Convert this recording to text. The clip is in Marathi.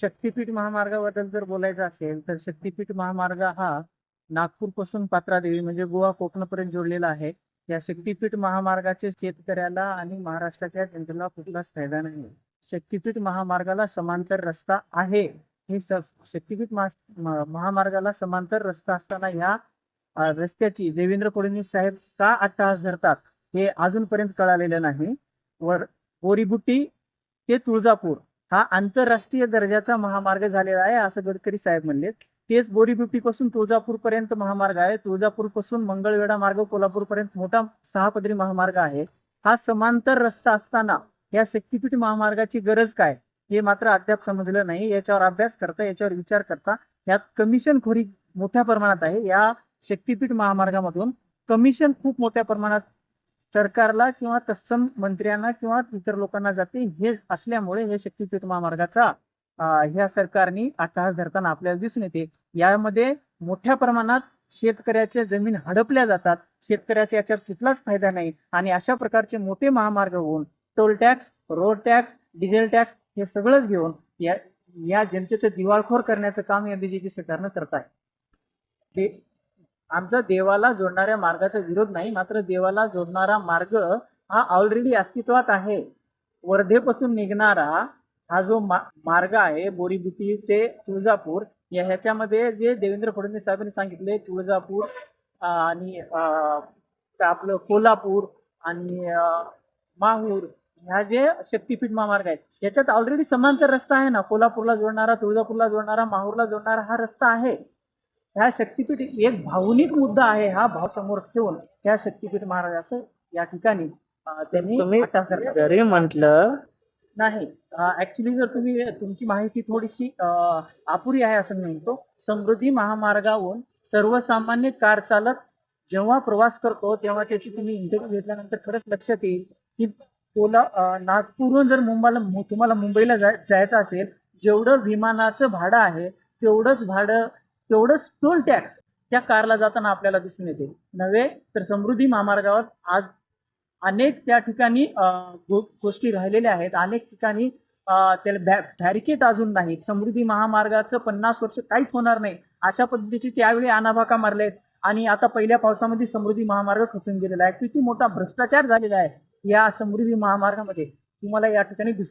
शक्तीपीठ महामार्गाबद्दल जर बोलायचं असेल तर शक्तीपीठ महामार्ग हा नागपूरपासून पात्रादेवी म्हणजे गोवा कोकणापर्यंत जोडलेला आहे. या शक्तीपीठ महामार्गाचे शेतकऱ्याला आणि महाराष्ट्राच्या जनतेला कुठलाच फायदा नाही. शक्तीपीठ महामार्गाला समांतर रस्ता आहे. हे शक्तीपीठ महामार्गाला समांतर रस्ता असताना ह्या रस्त्याची देवेंद्र फडणवीस साहेब का अट्टहास धरतात हे अजूनपर्यंत कळालेलं नाही. वर बोरीबुट्टी ते तुळजापूर. हा आंतरराष्ट्रीय दर्जाचा महामार्ग झालेला आहे असं गडकरी साहेब म्हणले. तेच बोरीबुट्टीपासून तुळजापूर पर्यंत महामार्ग आहे. तुळजापूरपासून मंगळवेढा मार्ग कोल्हापूर पर्यंत मोठा सहा पदरी महामार्ग आहे. हा समांतर रस्ता असताना या शक्तीपीठ महामार्गाची गरज काय? हे मात्र अद्याप समजलं नाही. याच्यावर अभ्यास करता याच्यावर विचार करता यात कमिशन खोरी मोठ्या प्रमाणात आहे. या शक्तीपीठ महामार्गामधून कमिशन खूप मोठ्या प्रमाणात सरकारला किंवा तत्सम मंत्र्यांना किंवा इतर लोकांना जाते हे असल्यामुळे हे शक्तीपीठ महामार्गाचा ह्या सरकारने अट्टहास धरताना आपल्याला दिसून येते. यामध्ये मोठ्या प्रमाणात शेतकऱ्याच्या जमीन हडपल्या जातात. शेतकऱ्याच्या याच्यात कुठलाच फायदा नाही. आणि अशा प्रकारचे मोठे महामार्ग होऊन toll tax road tax diesel tax हे सगळंच घेऊन या या जनतेचं दिवाळखोर करण्याचं काम या बीजेपी सरकारनं करत आहे. ते आमचा देवाला जोडणाऱ्या मार्गाचा विरोध नाही मात्र देवाला जोडणारा मार्ग हा ऑलरेडी अस्तित्वात आहे. वर्धेपासून निघणारा हा जो मा मार्ग आहे बोरीबुटी ते तुळजापूर या ह्याच्यामध्ये जे देवेंद्र फडणवीस साहेबांनी सांगितले तुळजापूर आणि आपलं कोल्हापूर आणि माहूर ह्या जे शक्तीपीठ महामार्ग आहेत याच्यात ऑलरेडी समांतर रस्ता आहे ना? कोल्हापूरला जोडणारा तुळजापूरला जोडणारा माहूरला जोडणारा हा रस्ता आहे. ह्या शक्तीपीठ एक भावनिक मुद्दा आहे हा भाव समोर ठेवून या शक्तीपीठ महाराजाचं या ठिकाणी त्यांनी. जरी म्हटलं नाही ऍक्च्युली जर तुम्ही तुमची माहिती थोडीशी अपुरी आहे असं म्हणतो समृद्धी महामार्गावरून सर्वसामान्य कार चालक जेव्हा प्रवास करतो तेव्हा त्याची तुम्ही इंटरव्ह्यू घेतल्यानंतर खरंच लक्षात येईल की कोला अं, नागपूरहून जर मुंबईला तुम्हाला मुंबईला जाय जायचं असेल जेवढं विमानाचं भाडं आहे तेवढंच भाडं तेवढंच टोल टॅक्स त्या कारला जाताना आपल्याला दिसून येते. नव्हे तर समृद्धी महामार्गावर आज अनेक त्या ठिकाणी गोष्टी राहिलेल्या आहेत. अनेक ठिकाणी त्याला त्याला बॅरिकेट अजून नाहीत. समृद्धी महामार्गाचं पन्नास वर्ष काहीच होणार नाही. अशा पद्धतीचे त्यावेळी आनाभाका मारलेत. आणि आता पहिल्या पावसामध्ये समृद्धी महामार्ग खचून गेलेला आहे. किती मोठा भ्रष्टाचार झालेला आहे या समृद्धी महामार्गामध्ये. तुम्हाला या ठिकाणी दिसून